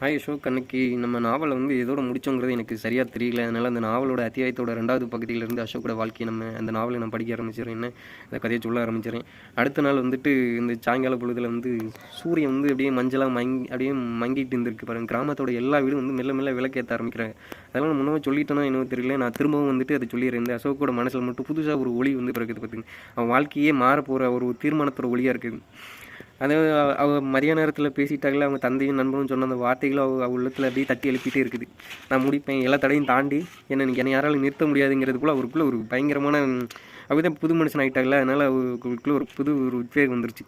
Hi Ashok அன்னைக்கு நம்ம நாவலை வந்து எதோட முடிச்சோங்கிறது எனக்கு சரியாக தெரியல. அதனால் அந்த நாவலோட அத்தியாயத்தோட ரெண்டாவது பகுதியிலேருந்து அசோக்கோட வாழ்க்கையை நம்ம அந்த நாவலை நான் படிக்க ஆரம்பிச்சிடறேன். என்ன? அந்த கதையை சொல்ல ஆரம்பிச்சிடறேன். அடுத்த நாள் வந்துட்டு இந்த சாயங்கால பொழுதுல வந்து சூரியன் வந்து அப்படியே மஞ்சளாக மங்கி அப்படியே மங்கிட்டு இருந்திருக்கு பாருங்கள் கிராமத்தோட எல்லா வீடும் வந்து மெல்ல மெல்ல விளக்கேற்ற ஆரம்பிக்கிறாங்க. அதெல்லாம் நான் முன்னவே சொல்லிட்டேன்னா என்னவோ தெரியல. நான் திரும்பவும் வந்துட்டு அதை சொல்லிடுறேன். இந்த அசோக்கோட மனசில் மட்டும் புதுசாக ஒரு ஒளி வந்து பிறகுது பார்த்துங்க அவன் வாழ்க்கையே மாற போகிற ஒரு தீர்மானத்தோட ஒளியாக இருக்குது. அதாவது அவ- மதிய நேரத்தில் பேசிட்டாங்களே அவங்க தந்தையும் நண்பனும் சொன்ன அந்த வார்த்தைகளும் அவ உள்ளத்தில் அப்படியே தட்டி எழுப்பிட்டே இருக்குது. நான் முடிப்பேன் எல்லா தடையும் தாண்டி என்னை என்னை யாராலும் நிறுத்த முடியாதுங்கிறதுக்குள்ள அவருக்குள்ளே ஒரு பயங்கரமான அப்படிதான் புது மனுஷன் ஆகிட்டாங்களே அதனால் அவருக்குள்ளே ஒரு புது ஒரு உத்வேகம் வந்துருச்சு.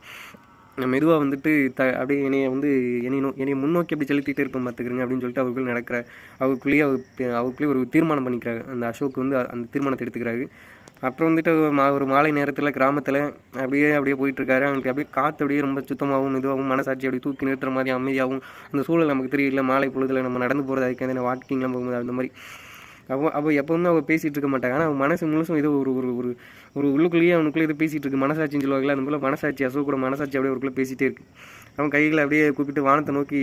நான் மெதுவாக வந்துட்டு த அப்படியே என்னைய வந்து என்னை நோ என்னை முன்னோக்கி அப்படி செலுத்திட்டே இருப்பேன் பார்த்துக்கிறேங்க அப்படின்னு சொல்லிட்டு அவருக்குள்ளே நடக்கிற அவருக்குள்ளேயே அவர் அவருக்குள்ளேயே ஒரு தீர்மானம் பண்ணிக்கிறாரு. அந்த அசோக் வந்து அந்த தீர்மானத்தை எடுத்துக்கிறாரு. அப்புறம் வந்துட்டு ஒரு மா ஒரு மாலை நேரத்தில் கிராமத்தில் அப்படியே அப்படியே போயிட்டுருக்காரு. அவனுக்கு அப்படியே காற்று அப்படியே ரொம்ப சுத்தமாகவும் இதுவாகவும் மனசாட்சி அப்படியே தூக்கி நிறுத்துற மாதிரி அமைதியாகவும் அந்த சூழல் நமக்கு தெரியல. மாலை பொழுதில் நம்ம நடந்து போகிறது அதுக்கு வாக்கிங்லாம் போகும்போது அந்த மாதிரி. அவள் அவள் எப்போவுமே அவள் பேசிகிட்டு இருக்க மாட்டாங்க. ஆனால் அவன் மனசு முழுசும் ஏதோ ஒரு ஒரு ஒரு ஒரு உள்ளுக்குள்ளேயே அவனுக்குள்ளே இது பேசிகிட்டு இருக்கு. மனசாட்சின்னு சொல்லுவாங்களே அந்த போல் மனசாட்சி அசோ கூட மனசாட்சி அப்படியே அவருக்குள்ளே பேசிகிட்டே இருக்கு. அவன் கைகளை அப்படியே கூப்பிட்டு வானத்தை நோக்கி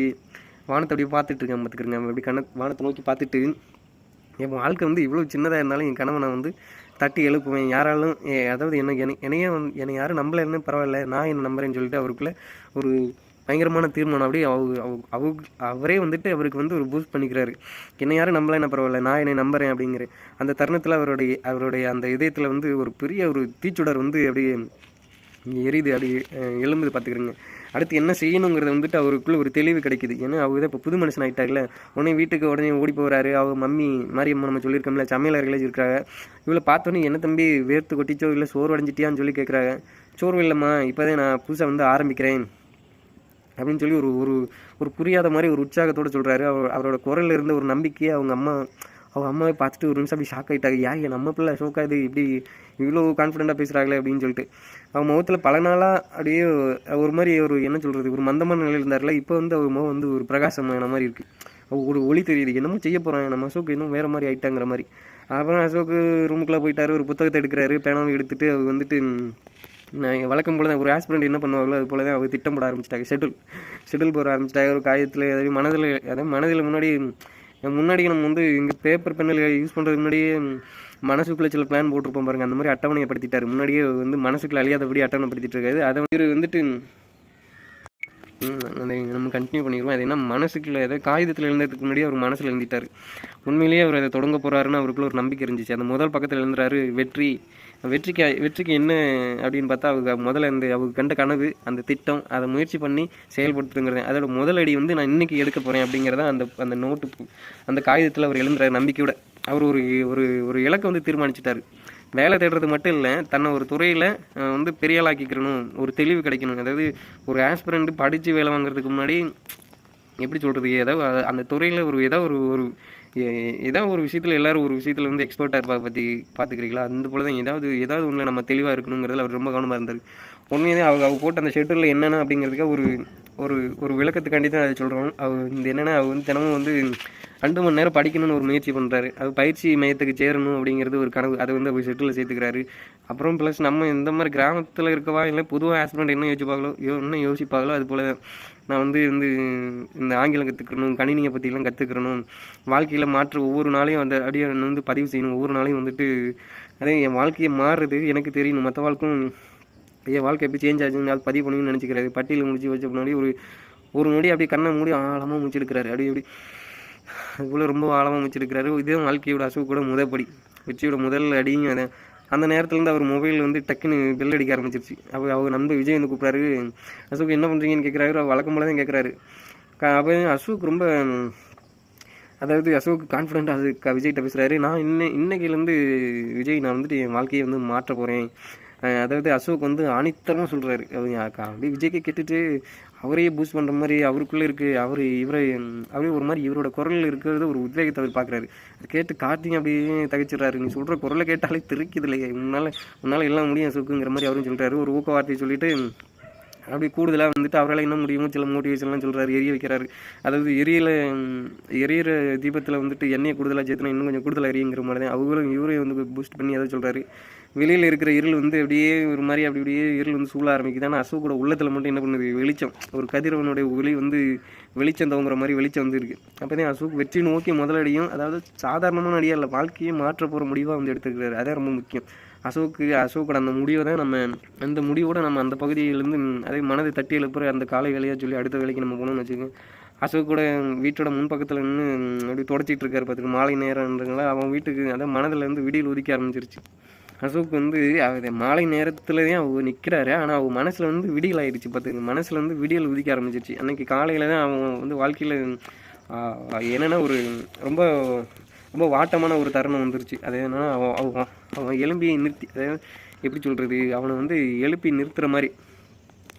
வானத்தை அப்படியே பார்த்துட்டு இருக்கேன் பார்த்துக்கிறேங்க அவன் அப்படி கண்ண வானத்தை நோக்கி பார்த்துட்டு என் வாழ்க்கை வந்து இவ்வளோ சின்னதாக இருந்தாலும் என் கனவை நான் வந்து தட்டி எழுப்புவேன். யாராலும் அதாவது என்ன என்னை என்னையே வந் என்னை யாரும் நம்பலைன்னு பரவாயில்ல. நான் என்ன நம்புறேன்னு சொல்லிட்டு அவருக்குள்ள ஒரு பயங்கரமான தீர்மானம் அப்படியே அவ அவ- அவரே வந்துட்டு அவருக்கு வந்து ஒரு பூஸ்ட் பண்ணிக்கிறாரு. என்னை யாரும் நம்பலைன்னா பரவாயில்ல. நான் என்னை நம்புறேன் அப்படிங்கிற அந்த தருணத்தில் அவருடைய அவருடைய அந்த இதயத்தில் வந்து ஒரு பெரிய ஒரு தீச்சுடர் வந்து அப்படியே எரியுது அப்படி எழும்புது பார்த்துக்கிறேங்க அடுத்து என்ன செய்யணுங்கிறத வந்துட்டு அவருக்குள்ளே ஒரு தெளிவு கிடைக்குது. ஏன்னா அவர் தான் இப்போ புது மனுஷன் ஆகிட்டார்ல உடனே வீட்டுக்கு உடனே ஓடி போகிறாரு அவர் மம்மி மாரியம்மா நம்ம சொல்லியிருக்கோம்ல சமையலர்களே இருக்கிறாங்க இவளை பார்த்தோன்னே என்ன தம்பி வேர்த்து கொட்டிச்சோ இல்லை சோறு அடைஞ்சிட்டியான்னு சொல்லி கேட்குறாங்க சோறு இல்லைம்மா இப்போதான் நான் புதுசாக வந்து ஆரம்பிக்கிறேன். அப்படின்னு சொல்லி ஒரு ஒரு ஒரு புரியாத மாதிரி ஒரு உற்சாகத்தோடு சொல்கிறாரு அவர் அவரோட குரலில் இருந்த ஒரு நம்பிக்கையை அவங்க அம்மா அவங்க அம்மாவை பார்த்துட்டு ஒரு நிமிஷம் அப்படி ஷாக் ஆகிட்டாங்க ஏன் நம்ம பிள்ளை ஷோக்காது இப்படி இவ்வளோ கான்ஃபிடெண்ட்டாக பேசுகிறாங்களே அப்படின்னு சொல்லிட்டு. அவன் முகத்தில் பல நாளாக அப்படியே ஒரு மாதிரி ஒரு என்ன சொல்கிறது ஒரு மந்தமான நிலையில் இருந்தார்ல இப்போ வந்து அவர் முகம் வந்து ஒரு பிரகாசமான மாதிரி இருக்குது ஒரு ஒளி தெரியுது. என்னமோ செய்ய போகிறான் நம்ம அசோக் இன்னும் வேறு மாதிரி ஆயிட்டாங்கிற மாதிரி. அப்புறம் அசோக்கு ரூமுக்குள்ளே போயிட்டார். ஒரு புத்தகத்தை எடுக்கிறாரு. பேனாவை எடுத்துகிட்டு அவர் வந்துட்டு நான் வழக்கம் போல தான் ஒரு ஆஸ்பிரண்ட் என்ன பண்ணுவாங்களோ அது போல தான் அவர் திட்டம் போட ஆரம்பிச்சிட்டாங்க ஷெட்யூல் ஷெட்யூல் போட ஆரம்பிச்சிட்டாங்க ஒரு காயத்தில் அதாவது மனதில் அதாவது மனதில் முன்னாடி முன்னாடி நம்ம வந்து இங்கே பேப்பர் பெண்ணில் யூஸ் பண்ணுறதுக்கு முன்னாடியே மனசுக்குள்ளே சில பிளான் போட்டிருப்போம் பாருங்கள் அந்த மாதிரி அட்டவணையை படுத்திட்டார். முன்னாடியே வந்து மனசுக்குள்ள அழியாதபடி அட்டவணைப்படுத்திட்டு இருக்காது அதை வந்து வந்துட்டு அதை நம்ம கண்டினியூ பண்ணிடுவோம். அது என்ன மனசுக்குள்ள ஏதாவது காகிதத்தில் எழுந்ததுக்கு முன்னாடி அவர் மனசில் எழுந்திட்டார். உண்மையிலேயே அவர் அதை தொடங்க போகிறாருன்னு அவருக்குள்ள ஒரு நம்பிக்கை இருந்துச்சு. அந்த முதல் பக்கத்தில் எழுந்துறாரு வெற்றி. வெற்றிக்கு வெற்றிக்கு என்ன அப்படின்னு பார்த்தா அவங்க முதல்ல இந்த அவங்க கண்ட கனவு அந்த திட்டம் அதை முயற்சி பண்ணி செயல்படுத்துங்கிறது அதோட முதல் அடி வந்து நான் இன்னைக்கு எடுக்க போகிறேன் அப்படிங்கிறத அந்த அந்த நோட்டு அந்த காகிதத்தில் அவர் எழுந்துறாரு நம்பிக்கையோட. அவர் ஒரு ஒரு ஒரு இலக்கை வந்து தீர்மானிச்சிட்டாரு. வேலை தேடுறது மட்டும் இல்லை தன்னை ஒரு துறையில் வந்து பெரியாளாக்கிக்கிறணும் ஒரு தெளிவு கிடைக்கணும். அதாவது ஒரு ஆஸ்பிரண்ட் படித்து வேலை வாங்குறதுக்கு முன்னாடி எப்படி சொல்கிறது ஏதோ அந்த துறையில் ஒரு ஏதோ ஒரு ஒரு ஏதோ ஒரு விஷயத்தில் எல்லாரும் ஒரு விஷயத்தில் வந்து எக்ஸ்பர்ட்டாக இருப்பா பற்றி பார்த்துக்கிறீங்களா அந்த போல தான் ஏதாவது ஏதாவது ஒன்றில் நம்ம தெளிவாக இருக்கணுங்கிறதுல அவர் ரொம்ப கவனமாக இருந்தார். உண்மையே அவங்க அவங்க போட்டு அந்த ஷெட்யூலில் என்னென்ன அப்படிங்கிறதுக்கு ஒரு ஒரு ஒரு விளக்கத்துக்காண்டி தான் அதை சொல்கிறோம் அவர் இந்த என்னென்னா அவர் வந்து தினமும் வந்து ரெண்டு மணி நேரம் படிக்கணும்னு ஒரு முயற்சி பண்ணுறாரு அது பயிற்சி மையத்துக்கு சேரணும் அப்படிங்கிறது ஒரு கனவு. அதை வந்து அவர் செட்டில் சேர்த்துக்கிறாரு. அப்புறம் ப்ளஸ் நம்ம இந்த மாதிரி கிராமத்தில் இருக்கவா இல்லை பொதுவாக ஹஸ்பண்ட் என்ன யோசிப்பாங்களோ யோ என்ன யோசிப்பாங்களோ அது போல் நான் வந்து வந்து இந்த ஆங்கிலம் கற்றுக்கணும் கணினியை பற்றிலாம் கற்றுக்கணும் வாழ்க்கையில் மாற்ற ஒவ்வொரு நாளையும் அந்த அப்படியே வந்து பதிவு செய்யணும். ஒவ்வொரு நாளையும் வந்துட்டு அதே என் வாழ்க்கையை மாறுறது எனக்கு தெரியணும். மற்ற வாழ்க்கும் என் வாழ்க்கை எப்படி சேஞ்ச் ஆச்சுன்னு அது பதிவு பண்ணணும்னு நினச்சிக்கிறாரு. பட்டியல் முடிச்சு வச்ச முன்னாடி ஒரு ஒரு நொடி அப்படியே கண்ணை மூடி ஆழமாக முடிச்சிருக்கிறாரு அப்படி அப்படி அதுக்குள்ளே ரொம்ப ஆழமாக முடிச்சிருக்கிறாரு இதே வாழ்க்கையோட அசோக் கூட முதப்படி வெற்றியோட முதல் அடியும் அதை. அந்த நேரத்துலேருந்து அவர் மொபைல் வந்து டக்குன்னு பெல் அடிக்க ஆரம்பிச்சிருச்சு. அப்போ அவர் நண்பர் விஜய் வந்து கூப்பிட்றாரு. அசோக் என்ன பண்ணுறீங்கன்னு கேட்குறாரு அவர் வழக்கம் போல தான் கேட்குறாரு அப்போ அசோக் ரொம்ப அதாவது அசோக் கான்ஃபிடென்ட்டாக அது விஜய்கிட்ட பேசுகிறாரு நான் இன்ன இன்னைக்கிலேருந்து விஜய் நான் வந்துட்டு என் வாழ்க்கையை வந்து மாற்ற போகிறேன் அதாவது அசோக் வந்து ஆணித்தரமாக சொல்கிறாரு அப்படியே விஜய்க்கே கேட்டுட்டு அவரையே பூஸ்ட் பண்ணுற மாதிரி அவருக்குள்ளே இருக்குது அவர் இவரை அவரே அப்படியே ஒரு மாதிரி இவரோட குரலில் இருக்கிறது ஒரு உத்வேகத்தை அவர் பார்க்குறாரு அதை கேட்டு கார்த்திக் அப்படியே தகச்சிடுறாரு நீ சொல்கிற குரலை கேட்டாலே திருக்குது இல்லையா உன்னால் உன்னால் எல்லாம் முடியும் அசோக்குங்கிற மாதிரி அவரும் சொல்கிறாரு ஒரு ஊக்க வார்த்தையை சொல்லிட்டு அப்படி கூடுதலாக வந்துட்டு அவரால் என்ன முடியுமோ சில மோட்டிவேஷன்லாம் சொல்கிறாரு எரிய வைக்கிறாரு. அதாவது எரியல எரியிற தீபத்தில் வந்துட்டு எண்ணெயை கூடுதலாக சேர்த்துனா இன்னும் கொஞ்சம் கூடுதலாக எரியுங்கிற மாதிரி தான் அவங்களும் இவரையும் வந்து பூஸ்ட் பண்ணி அதை சொல்கிறாரு வெளியில் இருக்கிற இருள் வந்து அப்படியே ஒரு மாதிரி அப்படி அப்படியே இருள் வந்து சூழ ஆரம்பிக்குது ஆனால் அசோக்கோட உள்ளத்தில் மட்டும் என்ன பண்ணுது? வெளிச்சம். ஒரு கதிரவனுடைய ஒளி வந்து வெளிச்சம் தவங்குற மாதிரி வெளிச்சம் வந்து இருக்குது அப்போ தான் அசோக் வெற்றி நோக்கி முதலடியும் அதாவது சாதாரணமான அடியாக இல்லை வாழ்க்கையை மாற்ற போகிற முடிவாக வந்து எடுத்துருக்கிறாரு அதான் ரொம்ப முக்கியம். அசோக்கு அசோக்கோட அந்த முடிவை தான் நம்ம அந்த முடிவோடு நம்ம அந்த பகுதியிலேருந்து அதே மனதை தட்டி எழுப்புற அந்த காலை வேலையாக சொல்லி அடுத்த வேலைக்கு நம்ம போகணும்னு வச்சுக்கோங்க. அசோக் கூட வீட்டோட முன்பக்கத்தில் நின்று அப்படி தொடச்சிட்டு இருக்காரு பார்த்துக்கு மாலை நேரம்ன்றதுனால அவன் வீட்டுக்கு அதான் மனதில் இருந்து விடியல் உதிக்க ஆரம்பிச்சிருச்சு. அசோக் வந்து அவர் மாலை நேரத்தில் தான் அவர் நிற்கிறாரு ஆனால் அவன் மனசில் வந்து விடியல் ஆயிடுச்சு பார்த்துங்க மனசில் வந்து விடியல் உதிக்க ஆரம்பிச்சிருச்சு. அன்னைக்கு காலையில் தான் அவன் வந்து வாழ்க்கையில் என்னென்னா ஒரு ரொம்ப ரொம்ப வாட்டமான ஒரு தருணம் வந்துருச்சு. அது என்னன்னா அவன் அவன் அவன் எலும்பி நிறுத்தி அதாவது எப்படி சொல்கிறது அவனை வந்து எழுப்பி நிறுத்துகிற மாதிரி.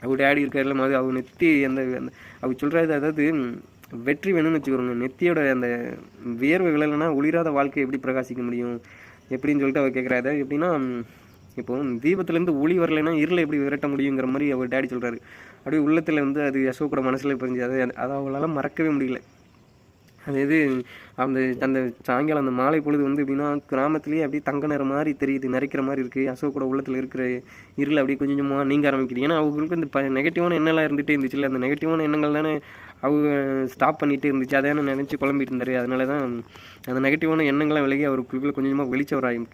அவர் டேடி இருக்கிற மாதிரி அவர் நிறுத்தி அந்த அந்த அவர் சொல்கிறது அதாவது வெற்றி வேணும்னு வச்சுக்கிறோங்க நெத்தியோட அந்த வியர்வை விழலைன்னா ஒளிராத வாழ்க்கை எப்படி பிரகாசிக்க முடியும்? எப்படின்னு சொல்லிட்டு அவர் கேட்குறாரு எப்படின்னா இப்போ தீபத்துலேருந்து ஒளி வரலைன்னா இருளை எப்படி விரட்ட முடியுங்கிற மாதிரி அவர் டேடி சொல்கிறாரு அப்படியே உள்ளத்தில் வந்து அது அசோக்கோட மனசில் புரிஞ்சு அதை அதை அவளால் மறக்கவே முடியல. அது இது அந்த அந்த சாயங்காலம் அந்த மாலை பொழுது வந்து எப்படின்னா கிராமத்துலேயே அப்படியே தங்க நிற மாதிரி தெரியுது நிறைக்கிற மாதிரி இருக்குது அசோக்கோட உள்ளத்தில் இருக்கிற இருள் அப்படியே கொஞ்சம் கொஞ்சமாக நீங்க ஆரம்பிக்குது. ஏன்னா அவங்களுக்கு இந்த ப நெகட்டிவான எண்ணெல்லாம் இருந்துகிட்டே இருந்துச்சுல்ல அந்த நெகட்டிவான எண்ணங்கள் தானே அவங்க ஸ்டாப் பண்ணிகிட்டே இருந்துச்சு. அதை நினச்சி குழம்பிட்டு இருந்தார். அதனால தான் அந்த நெகட்டிவான எண்ணங்கள்லாம் விலகி அவருக்குள்ளே கொஞ்சமாக வெளிச்சவராகும்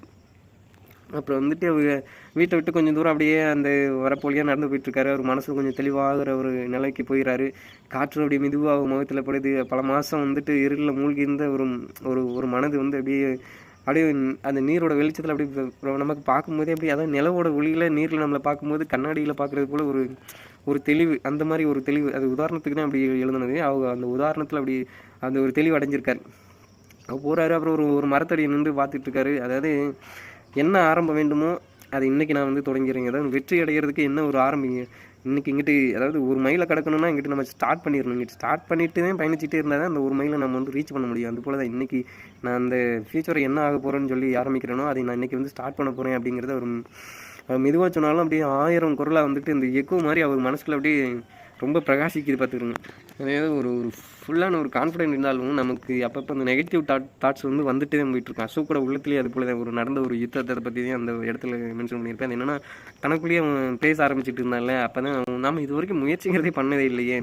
அப்புறம் வந்துட்டு அவங்க வீட்டை விட்டு கொஞ்சம் தூரம் அப்படியே அந்த வரப்போலியாக நடந்து போயிட்டுருக்காரு. அவர் மனசு கொஞ்சம் தெளிவாகிற ஒரு நிலைக்கு போயிடறாரு காற்று அப்படியே மெதுவாக முகத்தில் படுது. பல மாதம் வந்துட்டு இருளில் மூழ்கி இருந்த ஒரு ஒரு ஒரு மனது வந்து அப்படியே அப்படியே அந்த நீரோட வெளிச்சத்தில் அப்படியே நமக்கு பார்க்கும்போதே அப்படியே அதாவது நிலவோட ஒளியில் நீரில் நம்மளை பார்க்கும்போது கண்ணாடியில் பார்க்குறது போல் ஒரு ஒரு தெளிவு அந்த மாதிரி ஒரு தெளிவு அது உதாரணத்துக்கு தான் அப்படி எழுதுனது. அவங்க அந்த உதாரணத்தில் அப்படி அந்த ஒரு தெளிவு அடைஞ்சிருக்காரு. அவர் போகிறாரு அப்புறம் ஒரு ஒரு மரத்தடியை நின்று பார்த்துட்ருக்காரு அதாவது என்ன ஆரம்பம் வேண்டுமோ அது இன்னைக்கு நான் வந்து தொடங்கிறேங்க அதாவது வெற்றி அடைகிறதுக்கு என்ன ஒரு ஆரம்பிங்க இன்னைக்கு இங்கிட்டு அதாவது ஒரு மைலை கடக்கணும்னா இங்கிட்டு நம்ம ஸ்டார்ட் பண்ணிடணும். இங்கிட்டு ஸ்டார்ட் பண்ணிட்டு தான் பயணிச்சுட்டே இருந்தால் தான் அந்த ஒரு மைலை நம்ம வந்து ரீச் பண்ண முடியும். அது போல் தான் இன்றைக்கி நான் அந்த ஃபியூச்சரை என்ன ஆக போகிறேன்னு சொல்லி ஆரம்பிக்கிறேனோ அதை நான் இன்றைக்கி வந்து ஸ்டார்ட் பண்ண போகிறேன் அப்படிங்கிறத ஒரு மெதுவாக சொன்னாலும் அப்படியே ஆயிரம் குரலாக வந்துட்டு இந்த எக்கோ மாதிரி அவர் மனசில் அப்படியே ரொம்ப பிரகாசிக்குது பார்த்துருங்க அதாவது ஒரு ஒரு ஃபுல்லான ஒரு கான்ஃபிடென்ட் இருந்தாலும் நமக்கு அப்பப்போ அந்த நெகட்டிவ் தாட் தாட்ஸ் வந்து வந்துட்டே தான் போயிட்டு அசோக் கூட உள்ளத்துலேயே அது போல தான் ஒரு நடந்த ஒரு யுத்தத்தை பற்றி தான் அந்த இடத்துல மென்ஷன் பண்ணியிருப்பேன். அது என்னென்னா தனக்குள்ளேயே அவன் பேச ஆரம்பிச்சிட்டு இருந்தாலே அப்போ தான் நாம் இது வரைக்கும் முயற்சிங்கிறதே பண்ணதே இல்லையே.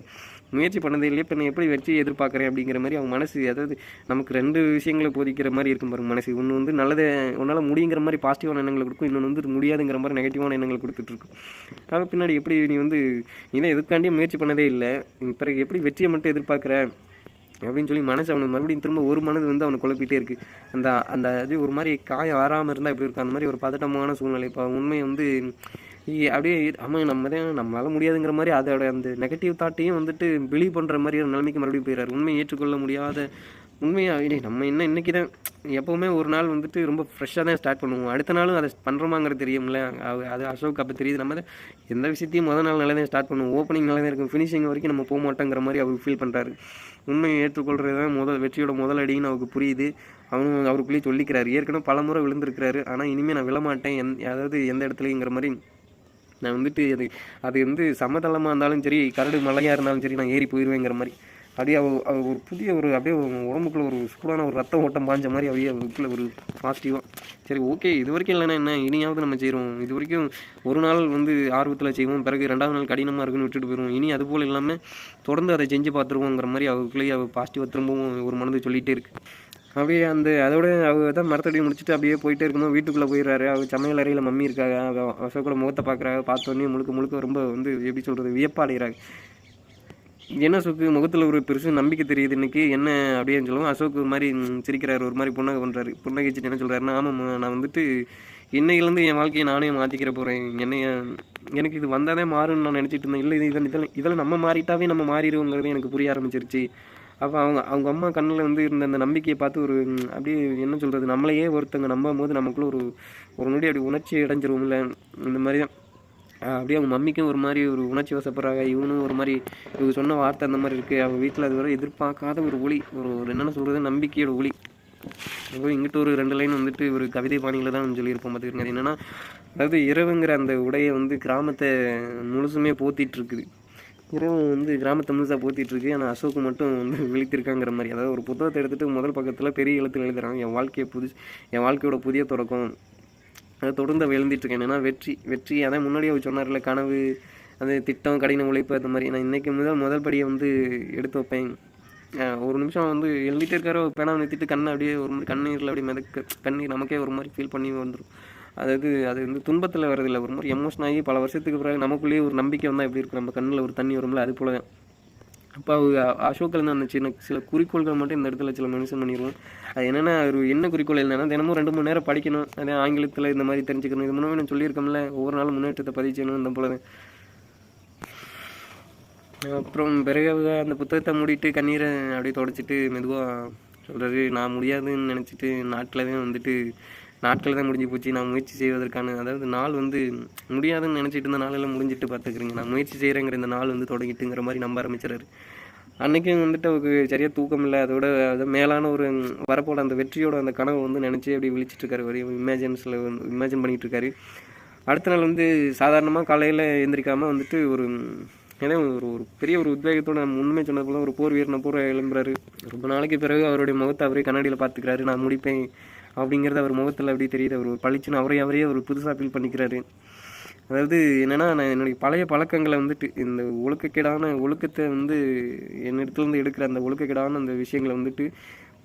முயற்சி பண்ணதே இல்லையே இப்போ நான் எப்படி வெற்றி எதிர்பார்க்குறேன் அப்படிங்கிற மாதிரி அவன் மனசு அதாவது நமக்கு ரெண்டு விஷயங்களை போதிக்கிற மாதிரி இருக்கும் பாருங்க மனசு. ஒன்று வந்து நல்லதை உன்னால் முடியுங்கிற மாதிரி பாசிட்டிவான எண்ணங்களை கொடுக்கும் இன்னொன்று வந்து முடியாதுங்கிற மாதிரி நெகட்டிவான எண்ணங்களை கொடுத்துட்ருக்கும் அது பின்னாடி எப்படி நீ வந்து நீ தான் எதுக்காண்டியும் முயற்சி பண்ணதே இல்லை நீ பிறகு எப்படி வெற்றியை மட்டும் எதிர்பார்க்குற அப்படின்னு சொல்லி மனசு அவனுக்கு மறுபடியும் திரும்ப ஒரு மனது வந்து அவனை குழப்பிட்டே இருக்கு. அந்த அந்த அது ஒரு மாதிரி காயம் ஆறாமல் இருந்தால் எப்படி இருக்கும்? அந்த மாதிரி ஒரு பதட்டமான சூழ்நிலை. இப்போ உண்மை வந்து அப்படியே ஆமாம் நம்ம தான் நம்மளால் முடியாதுங்கிற மாதிரி அதோட அந்த நெகட்டிவ் தாட்டையும் வந்துட்டு பிலீவ் பண்ணுற மாதிரி ஒரு நிலைமைக்கு மறுபடியும் போயிடுறாரு. உண்மையை ஏற்றுக்கொள்ள முடியாத உண்மையாக டேய் நம்ம என்ன இன்றைக்கி தான் எப்போவுமே ஒரு நாள் வந்துட்டு ரொம்ப ஃப்ரெஷ்ஷாக தான் ஸ்டார்ட் பண்ணுவோம். அடுத்த நாளும் அதை பண்ணுறோமாங்கிறது தெரியும்ல. அது அசோக் அப்போ தெரியுது. நம்ம எந்த விஷயத்தையும் முதல் நாள் நல்லா தான் ஸ்டார்ட் பண்ணுவோம். ஓப்பனிங் நல்லா தான் இருக்கும். ஃபினிஷிங் வரைக்கும் நம்ம போக மாட்டோங்கிற மாதிரி அவர் ஃபீல் பண்ணுறாரு உண்மையை ஏற்றுக்கொள்கிறது தான் முதல் வெற்றியோட முதல் அடின்னு அவருக்கு புரியுது. அவனும் அவருக்குள்ளேயே சொல்லிக்கிறாரு. ஏற்கனவே பல முறை விழுந்திருக்கிறாரு. ஆனால் இனிமேல் நான் விழமாட்டேன். எந் அதாவது எந்த இடத்துலையுங்கிற மாதிரி நான் வந்துட்டு அது அது வந்து சமதளமாக இருந்தாலும் சரி கரடு மலையாக இருந்தாலும் சரி நான் ஏறி போயிடுவேங்கிற மாதிரி. அப்படியே அவ ஒரு புதிய ஒரு அப்படியே உடம்புக்குள்ள ஒரு சூடான ஒரு ரத்த ஓட்டம் பாஞ்ச மாதிரி அப்படியே அவருக்குள்ள ஒரு பாசிட்டிவாக சரி ஓகே இது வரைக்கும் இல்லைன்னா என்ன இனியாவது நம்ம செய்கிறோம் இது வரைக்கும் ஒரு நாள் வந்து ஆர்வத்தில் செய்வோம் பிறகு ரெண்டாவது நாள் கடினமாக இருக்குன்னு விட்டுட்டு போயிடுவோம் இனி அது போல் இல்லாமல் தொடர்ந்து அதை செஞ்சு பார்த்துருவோங்கிற மாதிரி அவருக்குள்ளேயே அவள் பாசிட்டிவாக திரும்பவும் ஒரு மனது சொல்லிகிட்டே இருக்குது அப்படியே அந்த அதோட அவ தான் மரத்தடி முடிச்சுட்டு அப்படியே போயிட்டே இருக்கும்போது வீட்டுக்குள்ளே போயிடுறாரு. அவர் சமையல் அறையில் மம்மி இருக்காங்க. அவங்க அசோக்கோட முகத்தை பார்க்குறாங்க. பார்த்தோன்னே முழுக்க முழுக்க ரொம்ப வந்து எப்படி சொல்கிறது வியப்பாடைகிறாங்க என்ன அசோக்கு முகத்தில் ஒரு பெருசு நம்பிக்கை தெரியுது இன்றைக்கி என்ன அப்படின்னு சொல்லுவோம் அசோக் ஒரு மாதிரி சிரிக்கிறார் சிரிக்கிறாரு ஒரு மாதிரி புன்னகை பண்ணுறாரு புன்னகைச்சிட்டு என்ன சொல்கிறாருன்னா ஆமாம் நான் வந்துட்டு இன்னையிலேருந்து என் வாழ்க்கையை நானே மாற்றிக்கிற போகிறேன் என்னைய எனக்கு இது வந்தாதே மாறும்னு நான் நினச்சிட்டு இருந்தேன். இல்லை இது இதெல்லாம் இதெல்லாம் நம்ம மாறிட்டாவே நம்ம மாறிடுவோங்கிறது எனக்கு புரிய ஆரம்பிச்சிருச்சு. அப்போ அவங்க அவங்க அம்மா கண்ணில் வந்து இருந்த அந்த நம்பிக்கையை பார்த்து ஒரு அப்படியே என்ன சொல்கிறது நம்மளையே ஒருத்தங்க நம்பும் போது நமக்குள்ள ஒரு ஒரு நொடி அப்படி உணர்ச்சி அடைஞ்சிருவோம்ல. இந்த மாதிரி தான். அப்படியே அவங்க மம்மிக்கும் ஒரு மாதிரி ஒரு உணர்ச்சி வசப்படுறாங்க. இவனும் ஒரு மாதிரி இவங்க சொன்ன வார்த்தை அந்த மாதிரி இருக்குது அவங்க வீட்டில் அது வரை எதிர்பார்க்காத ஒரு ஒளி ஒரு ஒரு என்னென்ன சொல்கிறது நம்பிக்கையோட ஒளி. அப்புறம் இங்கிட்ட ஒரு ரெண்டு லைன் வந்துட்டு ஒரு கவிதை பாணியில் தான் சொல்லியிருப்போம் பார்த்துக்கங்க என்னென்னா அதாவது இரவுங்கிற அந்த உடையை வந்து கிராமத்தை முழுசுமே போத்திட்டு இருக்குது. இரவு வந்து கிராமத்தை முழுசாக போத்திட்டுருக்கு ஆனால் அசோக் மட்டும் வந்து விழித்திருக்காங்கிற மாதிரி. அதாவது ஒரு புத்தகத்தை எடுத்துட்டு முதல் பக்கத்தில் பெரிய எழுத்தில் எழுதுகிறாங்க என் வாழ்க்கையை புது என் வாழ்க்கையோட புதிய தொடக்கம். அதை தொடர்ந்து அவ எழுதிட்டு வெற்றி வெற்றி. அதான் முன்னாடியே அவர் சொன்னார்ல கனவு அந்த திட்டம் கடின உழைப்பு அந்த மாதிரி. நான் இன்றைக்கு முதல் முதல் படியை வந்து எடுத்து வைப்பேன். ஒரு நிமிஷம் வந்து எழுதிட்டு இருக்காரோ. பேனா நிறுத்திட்டு கண்ணை அப்படியே ஒரு மாதிரி கண்ணீரில் அப்படியே மிதக்க கண்ணீர் நமக்கே ஒரு மாதிரி ஃபீல் பண்ணி வந்துடும் அதாவது அது வந்து துன்பத்தில் வரதில்லை ஒரு மாதிரி எமோஷன் ஆகி பல வருஷத்துக்கு பிறகு நமக்குள்ளேயே ஒரு நம்பிக்கை வந்தால் எப்படி இருக்கும்? நம்ம கண்ணில் ஒரு தண்ணி வரும்ல அது போல தான் அப்போ அவங்க அசோக்கில் இருந்து அந்த சின்ன சில குறிக்கோள்கள் மட்டும் இந்த இடத்துல சில மென்ஷன் பண்ணிடுவோம் அது என்னென்னா ஒரு என்ன குறிக்கோள் என்னன்னா தினமும் ரெண்டு மணி நேரம் படிக்கணும். அதே ஆங்கிலத்தில் இந்த மாதிரி தெரிஞ்சுக்கணும். இது முன்னாடி நான் சொல்லியிருக்கோம்ல ஒவ்வொரு நாளும் முன்னேற்றத்தை பதிவு செய்யணும் இந்த போல அப்புறம் பிறகு அந்த புத்தகத்தை மூடிட்டு கண்ணீரை அப்படியே தொடச்சிட்டு மெதுவாக சொல்கிறது நான் முடியாதுன்னு நினச்சிட்டு நாட்டில் தான் வந்துட்டு நாட்கள் தான் முடிஞ்சு போச்சு. நான் முயற்சி செய்வதற்கான அதாவது நாள் வந்து முடியாதுன்னு நினச்சிட்டு இருந்த நாளெல்லாம் முடிஞ்சிட்டு பார்த்துக்கிறீங்க. நான் முயற்சி செய்கிறேங்கிற இந்த நாள் வந்து தொடங்கிட்டுங்கிற மாதிரி நம்ப ஆரம்பிச்சிடாரு அன்றைக்கும் வந்துட்டு அவருக்கு சரியாக தூக்கம் இல்லை. அதோட அது மேலான ஒரு வரப்போட அந்த வெற்றியோட அந்த கனவை வந்து நினச்சி அப்படி விழிச்சிட்ருக்காரு ஒரு இமேஜின்ஸில் இமேஜின் பண்ணிகிட்ருக்காரு அடுத்த நாள் வந்து சாதாரணமாக காலையில் எந்திரிக்காமல் வந்துட்டு ஒரு ஏன்னா ஒரு ஒரு பெரிய ஒரு உத்வேகத்தோட நம்ம உண்மை சொன்னது போல ஒரு போர் வீரனை போர் எழும்புறாரு. ரொம்ப நாளைக்கு பிறகு அவருடைய முகத்தை அவரே கண்ணாடியில் பார்த்துக்கிறாரு. நான் முடிப்பேன். அப்படிங்கிறது அவர் முகத்தில் அப்படி தெரியுது. அவர் ஒரு பளிச்சுன்னு அவரே அவரே ஒரு புதுசாக ஃபீல் பண்ணிக்கிறாரு. அதாவது என்னன்னா நான் என்னுடைய பழைய பழக்கங்களை வந்துட்டு இந்த ஒழுக்கக்கேடான ஒழுக்கத்தை வந்து என்னிடத்துலேருந்து எடுக்கிற அந்த ஒழுக்கக்கேடான அந்த விஷயங்களை வந்துட்டு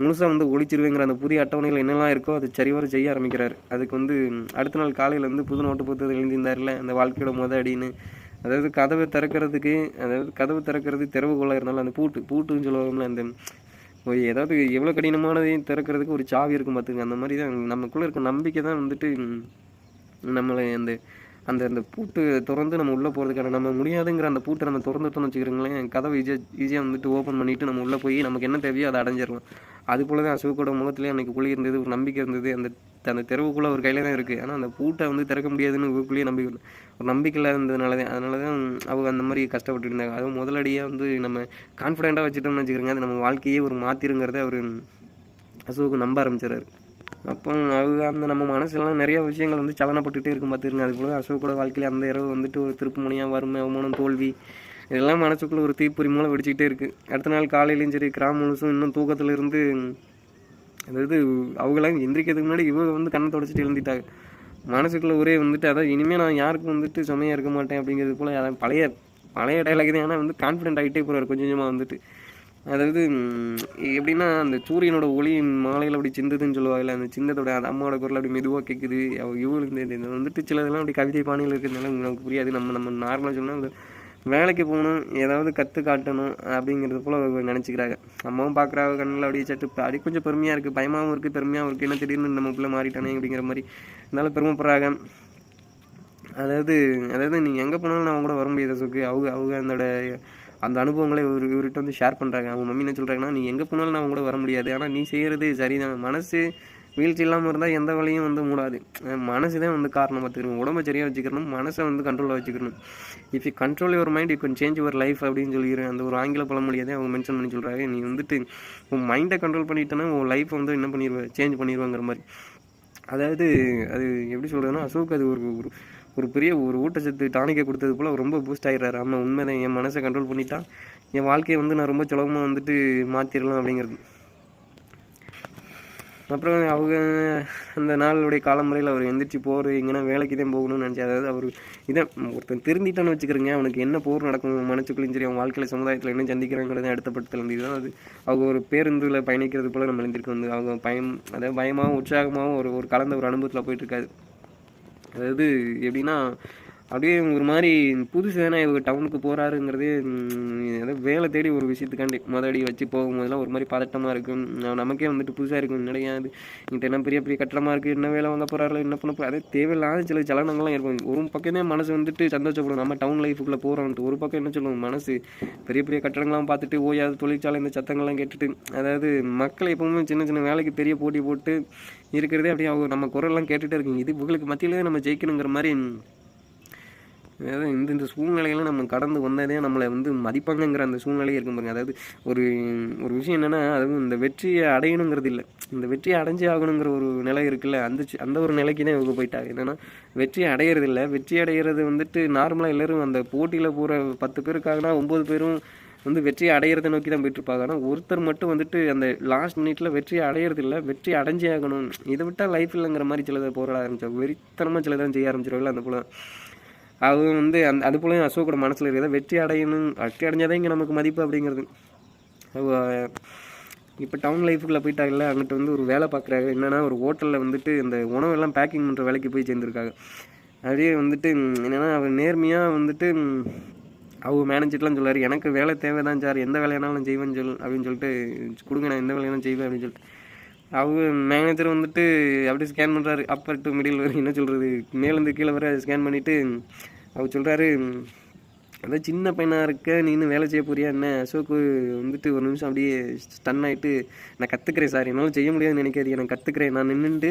முழுசாக வந்து ஒழிச்சிருவேங்கிற அந்த புதிய அட்டவணையில் என்னெல்லாம் இருக்கோ அதை சரிவர செய்ய ஆரம்பிக்கிறார். அதுக்கு வந்து அடுத்த நாள் காலையில் வந்து புது நோட்டு புத்தகத்தில் எழுந்திருந்தார்ல அந்த வாழ்க்கையோட மொதல் அடின்னு. அதாவது கதவை திறக்கிறதுக்கு அதாவது கதவு திறக்கிறது திறவுகோலாக இருந்தாலும் அந்த பூட்டு பூட்டுன்னு சொல்லுவாங்கல்ல அந்த ஒரு ஏதாவது எவ்வளோ கடினமானதையும் திறக்கிறதுக்கு ஒரு சாவி இருக்கும் பார்த்துங்க அந்த மாதிரி தான் நமக்குள்ளே இருக்க நம்பிக்கை தான் வந்துட்டு நம்மளை அந்த அந்த அந்த பூட்டு திறந்து நம்ம உள்ளே போகிறதுக்கான நம்ம முடியாதுங்கிற அந்த பூட்டை நம்ம திறந்துட்டோம்னு வச்சுக்கிறோங்களேன் கதவை ஈஸியாக ஈஸியாக வந்துட்டு ஓப்பன் பண்ணிவிட்டு நம்ம உள்ளே போய் நமக்கு என்ன தேவையோ அதை அடைஞ்சிடலாம். அது போல தான் அசோக்கோட முகத்துலேயே அன்னைக்கு குழி இருந்தது ஒரு நம்பிக்கை இருந்தது. அந்த அந்த தெருவுக்குள்ளே ஒரு கையில் தான் இருக்குது ஆனால் அந்த பூட்டை வந்து திறக்க முடியாதுன்னு ஊருக்குள்ளேயே நம்பிக்கை ஒரு நம்பிக்கையில் இருந்ததுனால தான் அதனால தான் அவங்க அந்த மாதிரி கஷ்டப்பட்டு இருந்தாங்க அதுவும் முதலடியாக வந்து நம்ம கான்ஃபிடென்ட்டாக வச்சுட்டோம்னு வச்சுக்கிறோங்க அது நம்ம வாழ்க்கையே ஒரு மாற்றிருங்கிறத அவர் அசோக்கு நம்ப ஆரம்பிச்சிடறாரு அப்போ அது அந்த நம்ம மனசுலாம் நிறைய விஷயங்கள் வந்து சலனப்பட்டுகிட்டே இருக்கும் பார்த்துருங்க அது போல அசோக்கோட வாழ்க்கையில் அந்த இரவு வந்துட்டு ஒரு திருப்புமுனையாக வறுமை அவமானம் தோல்வி இதெல்லாம் மனசுக்குள்ளே ஒரு தீப்பொறி மூலம் வெடிச்சிக்கிட்டே இருக்குது அடுத்த நாள் காலையிலையும் சரி கிராம முழுசும் இன்னும் தூக்கத்துலேருந்து அதாவது அவங்களாம் எந்திரிக்கிறதுக்கு முன்னாடி இவங்க வந்து கண்ணை தொடச்சிட்டு எழுந்திட்டாங்க. மனசுக்குள்ளே ஒரே வந்துட்டு அதான் இனிமேல் நான் யாருக்கும் வந்துட்டு சுமையாக இருக்க மாட்டேன் அப்படிங்கிறது போல் அதான் பழைய பழைய டைலாக் தான். ஆனால் வந்து கான்ஃபிடென்ட் ஆகிட்டே போகிறார் கொஞ்சம் கொஞ்சமாக வந்துட்டு. அதாவது எப்படின்னா அந்த சூரியனோட ஒளி மாலையில் அப்படி சிந்ததுன்னு சொல்லுவாங்கல்ல அந்த சிந்தத்தோட அந்த அம்மாவோட குரல் அப்படி மெதுவாக கேட்குது அவள் இவரு இந்த வந்துட்டு சிலதெல்லாம் அப்படி கவிதை பாணியில் இருக்கிறதுனால நமக்கு புரியாது. நம்ம நம்ம நார்மலாக சொன்னால் வேலைக்கு போகணும் ஏதாவது கற்று காட்டணும் அப்படிங்கிறது போல் அவங்க நினச்சிக்கிறாங்க. அம்மாவும் பார்க்குறாங்க கண்ணில் அப்படியே சட்டு அப்படி கொஞ்சம் பெருமையாக இருக்குது பயமாகவும் இருக்குது பெருமையாகவும் இருக்குது என்ன திடீர்னு நம்ம பிள்ளை மாறிட்டானே அப்படிங்கிற மாதிரி இருந்தாலும் பெருமைப்படுறாங்க. அதாவது அதாவது நீங்கள் எங்கே போனாலும் நான் அவங்க கூட வர முடியாது சுக்கு. அவங்க அவங்க அதோட அந்த அனுபவங்களை இவர் இவர்கிட்ட வந்து ஷேர் பண்ணுறாங்க அவங்க மம்மி என்ன சொல்கிறாங்கன்னா நீ எங்கே போனாலும் நான் அவங்க கூட வர முடியாது. ஆனால் நீ செய்கிறது சரிதான். மனசு வீழ்ச்சி இல்லாமல் இருந்தால் எந்த வழியும் வந்து மூடாது. மனசு தான் வந்து காரணம் பார்த்துக்கணும். உடம்பை சரியாக வச்சுக்கணும். மனசை வந்து கண்ட்ரோலாக வச்சுக்கணும். If you control your mind you can change your life அப்படின்னு சொல்லிடுறேன் அந்த ஒரு ஆங்கில பழமொழியை அவங்க மென்ஷன் பண்ணி சொல்கிறாங்க நீ வந்துட்டு உன் மைண்டை கண்ட்ரோல் பண்ணிட்டேன்னா உன் லைஃப் வந்து என்ன பண்ணிடுவேன் சேஞ்ச் பண்ணிடுவாங்கிற மாதிரி. அதாவது அது எப்படி சொல்கிறதுன்னா அசோக் அது ஒரு ஒரு ஒரு பெரிய ஒரு ஊட்டச்சத்து டானிக்கை கொடுத்தது போல் ரொம்ப பூஸ்ட் ஆகிடுறாரு ஆமாம் உண்மைதான். என் மனசை கண்ட்ரோல் பண்ணிட்டா என் வாழ்க்கையை வந்து நான் ரொம்ப சுலபமாக வந்துட்டு மாற்றிடலாம் அப்படிங்கிறது. அப்புறம் அவங்க அந்த நாளுடைய காலமுறையில் அவர் எந்திரிச்சு போகிறது எங்கன்னா வேலைக்கு தான் போகணும்னு நினச்சி அதாவது அவர் இதை ஒருத்தன் திருந்திட்டான்னு வச்சுக்கிறேங்க அவனுக்கு என்ன போர் நடக்கும் மனசுக்குள்ளையும் சரி அவன் வாழ்க்கையில் சமுதாயத்தில் என்ன சந்திக்கிறாங்கிறது அடுத்த படத்தில் இருந்து தான் அது அவங்க ஒரு பேருந்தில் பயணிக்கிறது போல் நம்ம எழுந்திருக்க வந்து அவங்க பயம் அதாவது பயமாகவும் உற்சாகமாகவும் ஒரு ஒரு கலந்த ஒரு அனுபவத்தில் போயிட்டுருக்காது அதாவது எப்படின்னா அப்படியே ஒரு மாதிரி புதுசு தானே இவர் டவுனுக்கு போகிறாருங்கிறது ஏதோ வேலை தேடி ஒரு விஷயத்துக்காண்டி முதலடி வச்சு போகும்போதெல்லாம் ஒரு மாதிரி பதட்டமாக இருக்கும். நமக்கே வந்துட்டு புதுசாக இருக்கும். கிடையாது இங்கிட்ட என்ன பெரிய பெரிய கட்டடமாக இருக்குது என்ன வேலை வாங்க போகிறாரு என்ன பண்ண போகிறா அதே தேவையில்லாத சில சலனங்கள்லாம் இருக்கும். ஒரு பக்கமே மனசு வந்துட்டு சந்தோஷப்படும். நம்ம டவுன் லைஃபுக்குள்ளே போகிறோம்ட்டு ஒரு பக்கம் என்ன சொல்லுவோம்? மனசு. பெரிய பெரிய கட்டடங்கள்லாம் பார்த்துட்டு ஓயாது தொழிற்சாலை? இந்த சத்தங்கள்லாம் கேட்டுட்டு அதாவது மக்கள் எப்பவுமே சின்ன சின்ன வேலைக்கு பெரிய போட்டி போட்டு இருக்கிறதே அப்படியே அவங்க நம்ம குரல்லாம் கேட்டுகிட்டே இருக்குங்க. இது இவங்களுக்கு மத்தியிலே நம்ம ஜெயிக்கணுங்கிற மாதிரி அதாவது இந்த இந்த சூழ்நிலையெல்லாம் நம்ம கடந்து வந்ததே நம்மளை வந்து மதிப்பாங்கங்கிற அந்த சூழ்நிலையே இருக்கும் பாருங்க. அதாவது ஒரு ஒரு விஷயம் என்னென்னா அதாவது இந்த வெற்றியை அடையணுங்கிறது இல்லை. இந்த வெற்றி அடைஞ்சே ஆகணுங்கிற ஒரு நிலை இருக்குல்ல. அந்த சி- அந்த ஒரு நிலைக்கு தான் இவங்க போயிட்டாங்க. என்னென்னா வெற்றி அடையிறது இல்லை. வெற்றி அடையிறது வந்துட்டு நார்மலாக எல்லாரும் அந்த போட்டியில் போகிற பத்து பேருக்காகனா ஒம்பது பேரும் வந்து வெற்றி அடையிறதை நோக்கி தான் போயிட்டுருப்பாங்க. ஆனால் ஒருத்தர் மட்டும் வந்துட்டு அந்த லாஸ்ட் மினிட்ல வெற்றி அடையிறது இல்லை. வெற்றி அடைஞ்சே ஆகணும். இதை விட்டால் லைஃப் இல்லைங்கிற மாதிரி சிலதை போராட ஆரம்பிச்சாங்க. வெறித்தனமாக சிலதான் செய்ய ஆரம்பிச்சிருவாங்க அந்த போல. அவங்க வந்து அந்த அது போல அசோக்கோட மனசில் இருக்கிறத வெற்றி அடையணும் வெற்றி அடைஞ்சாதான் இங்கே நமக்கு மதிப்பு அப்படிங்கிறது. இப்போ டவுன் லைஃபுக்குள்ளே போயிட்டாங்கல்ல அங்கிட்ட வந்து ஒரு வேலை பார்க்குறாங்க என்னென்னா ஒரு ஹோட்டலில் வந்துட்டு இந்த உணவெல்லாம் பேக்கிங் பண்ணுற வேலைக்கு போய் சேர்ந்துருக்காங்க. அப்படியே வந்துட்டு என்னென்னா அவர் நேர்மையாக வந்துட்டு ம், அவங்க மேனேஜர்லாம் சொல்லார் எனக்கு வேலை தேவை தான் சார். எந்த வேலையானாலும் செய்வேன்னு சொல் அப்படின்னு சொல்லிட்டு கொடுங்க நான் எந்த வேலையானாலும் செய்வேன் அப்படின்னு சொல்லிட்டு. அவங்க மேனேஜர் வந்துட்டு அப்படியே ஸ்கேன் பண்ணுறாரு அப்பர் டு மிடில் வரை என்ன சொல்கிறது மேலேருந்து கீழே வர ஸ்கேன் பண்ணிவிட்டு அவர் சொல்கிறாரு அதான் சின்ன பையனாக இருக்க நீ இன்னும் வேலை செய்ய போறியா என்ன? அசோக்கு வந்துட்டு ஒரு நிமிஷம் அப்படியே ஸ்டன் ஆகிட்டு நான் கற்றுக்கிறேன் சார் என்னால் செய்ய முடியாதுன்னு நினைக்காதீங்க. நான் கற்றுக்கிறேன் நான் நின்றுட்டு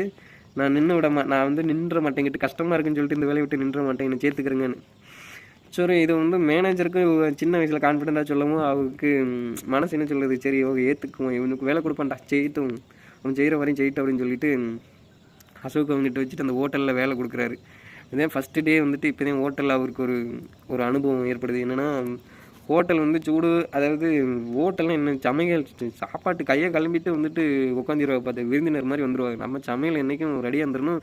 நான் நின்று விட மா நான் வந்து நின்ற மாட்டேங்கிட்டு கஷ்டமாக இருக்குன்னு சொல்லிட்டு இந்த வேலையை விட்டு நின்ற மாட்டேன். என்னை சேர்த்துக்கிறேங்கன்னு. சரி இது வந்து மேனேஜருக்கு சின்ன வயசில் கான்ஃபிடென்ட்டாக சொல்லவும் அவருக்கு மனசு என்ன சொல்லுது சரி ஓகே ஏற்றுக்குவோம் இவனுக்கு வேலை கொடுப்பான்டா செய்யட்டும். அவன் செய்கிற வரையும் செய்யிட்டு அப்படின்னு சொல்லிட்டு அசோக் அவங்ககிட்ட வச்சுட்டு அந்த ஹோட்டலில் வேலை கொடுக்குறாரு. இதே ஃபஸ்ட்டு டே வந்துட்டு இப்போதான் ஹோட்டலில் அவருக்கு ஒரு ஒரு அனுபவம் ஏற்படுது. என்னென்னா ஹோட்டல் வந்து சூடு அதாவது ஹோட்டல்லாம் என்ன சமையல் சாப்பாட்டு கையை கிளம்பிட்டு வந்துட்டு உட்காந்துருவாங்க பார்த்து விருந்தினர் மாதிரி வந்துடுவாங்க நம்ம சமையல் என்றைக்கும் ரெடியாக இருந்துடணும்.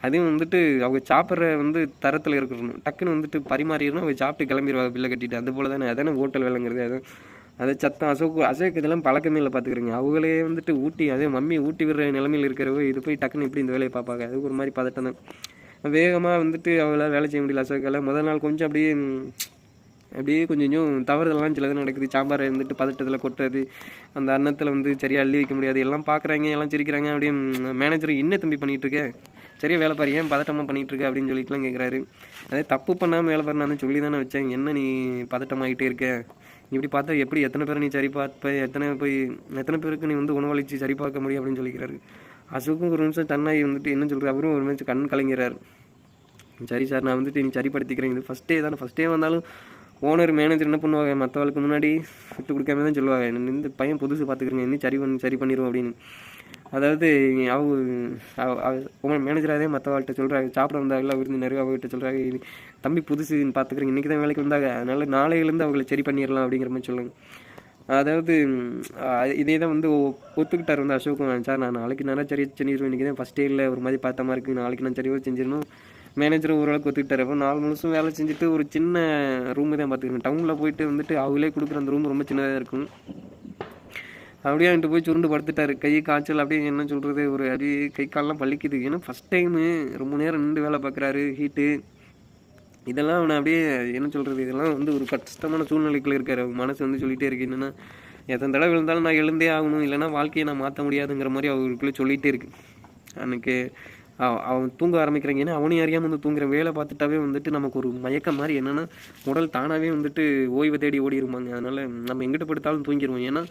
அதையும் வந்துட்டு அவங்க சாப்பிட்ற வந்து தரத்தில் இருக்கணும். டக்குன்னு வந்துட்டு பரிமாறிடணும். அவங்க சாப்பிட்டு கிளம்பிடுவாங்க பில்லை கட்டிட்டு. அது போல் தானே அதானே ஹோட்டல் வேலைங்கிறது. அதான் அதை சத்தம் அசோக் அசோக்கு இதெல்லாம் பழக்கமே இல்லை பார்த்துக்கிறீங்க. அவங்களே வந்துட்டு ஊட்டி அதே மம்மி ஊட்டி விடுற நிலமையில் இருக்கிறவங்க இது போய் டக்குன்னு இப்படி இந்த வேலையை பார்ப்பாங்க. அது ஒரு மாதிரி பதட்டம் தான். வேகமாக வந்துட்டு அவங்களால வேலை செய்ய முடியல அசோக்கால் முதல் நாள் கொஞ்சம் அப்படியே அப்படியே கொஞ்சம் கொஞ்சம் தவறுதெல்லாம் சிலது நடக்குது. சாம்பாரை வந்துட்டு பதட்டத்தில் கொட்டுறது அந்த அன்னத்தில் வந்து சரியாக அள்ளி வைக்க முடியாது. எல்லாம் பார்க்குறாங்க எல்லாம் சிரிக்கிறாங்க. அப்படியே மேனேஜர் என்ன தம்பி பண்ணிகிட்ருக்கேன் சரியாக சரியா வேலை பாரு ஏன் பதட்டமாக பண்ணிட்டு இருக்க? அப்படின்னு சொல்லிட்டுலாம் கேட்குறாரு அதே தப்பு பண்ணாமல் வேலை பாரு நான் சொல்லி தானே வச்சேன். என்ன நீ பதட்டமாகிட்டே இருக்க? இப்படி பார்த்தா எப்படி எத்தனை பேரை நீ சரி பார்ப்ப எத்தனை போய் எத்தனை பேருக்கு நீ வந்து உணவளித்து சரி பார்க்க முடியும் அப்படின்னு சொல்லிக்கிறாரு. அசோக்கும் ஒரு நிமிஷம் தன்னாகி வந்துட்டு என்ன சொல்கிறார் அவரும் ஒரு நிமிஷம் கண் கலங்கிறார். சரி சார் நான் வந்துட்டு நீ சரிப்படுத்திக்கிறேன் இது ஃபஸ்ட் டே தானே. ஃபஸ்ட் டே வந்தாலும் ஓனர் மேனேஜர் என்ன பண்ணுவாங்க? மற்றவளுக்கு முன்னாடி விட்டு கொடுக்காம தான் சொல்லுவாங்க. இந்த பையன் புதுசு பார்த்துக்கிறேங்க இன்னும் சரி பண்ணி சரி பண்ணிடுவோம் அப்படின்னு. அதாவது அவங்க மேனேஜராகவே மற்றவாள்கிட்ட சொல்கிறாங்க சாப்பிட வந்தாங்கல்ல விருந்தினருக்கு அவங்ககிட்ட சொல்கிறாங்க தம்பி புதுசுன்னு பார்த்துக்குறீங்க இன்றைக்கி தான் வேலைக்கு வந்தாங்க அதனால் நாளையிலேருந்து அவங்கள சரி பண்ணிடலாம் அப்படிங்கிற மாதிரி சொல்லுங்க. அதாவது இதே தான் வந்து ஒ- ஒத்துக்கிட்டார் வந்து அசோக் சார் நான் நாளைக்கு நல்லா சரி செஞ்சிருவேன் இன்றைக்கி தான் ஃபஸ்ட் டேயில் ஒரு மாதிரி பார்த்த மாதிரி இருக்குது நாளைக்கு நான் சரியாக செஞ்சிடணும். மேனேஜரும் ஓரளவுக்கு ஒத்துக்கிட்டார். அப்போ நாலு முழுசும் வேலை செஞ்சுட்டு ஒரு சின்ன ரூமு தான் பார்த்துக்கிறேன் டவுனில் போயிட்டு வந்துட்டு அவங்களே கொடுக்குற அந்த ரூம் ரொம்ப சின்னதாக இருக்கும். அப்படியே அவன்ட்டு போய் சுருண்டு படுத்துட்டாரு. கை காய்ச்சல் அப்படியே என்ன சொல்கிறது ஒரு அப்படியே கை கால்லாம் பள்ளிக்குது ஏன்னா ஃபஸ்ட் டைமு ரொம்ப நேரம் நின்று வேலை பார்க்குறாரு ஹீட்டு இதெல்லாம் அவனை அப்படியே என்ன சொல்கிறது இதெல்லாம் வந்து ஒரு கஷ்டமான சூழ்நிலைக்குள்ள இருக்காரு. அவங்க மனசு வந்து சொல்லிகிட்டே இருக்கு. என்னென்னா எத்தனை தடவை விழுந்தாலும் நான் எழுந்தே ஆகணும். இல்லைன்னா வாழ்க்கையை நான் மாற்ற முடியாதுங்கிற மாதிரி அவருக்குள்ளே சொல்லிகிட்டே இருக்கு. அன்னைக்கு அவன் தூங்க ஆரம்பிக்கிறாங்க ஏன்னா அவனையும் அறியாமல் வந்து தூங்குற வேலை பார்த்துட்டாவே வந்துட்டு நமக்கு ஒரு மயக்கம் மாதிரி என்னென்னா உடல் தானாகவே வந்துட்டு ஓய்வை தேடி ஓடிருமாங்க. அதனால் நம்ம எங்கிட்ட படுத்தாலும் தூங்கிடுவோம் ஏன்னா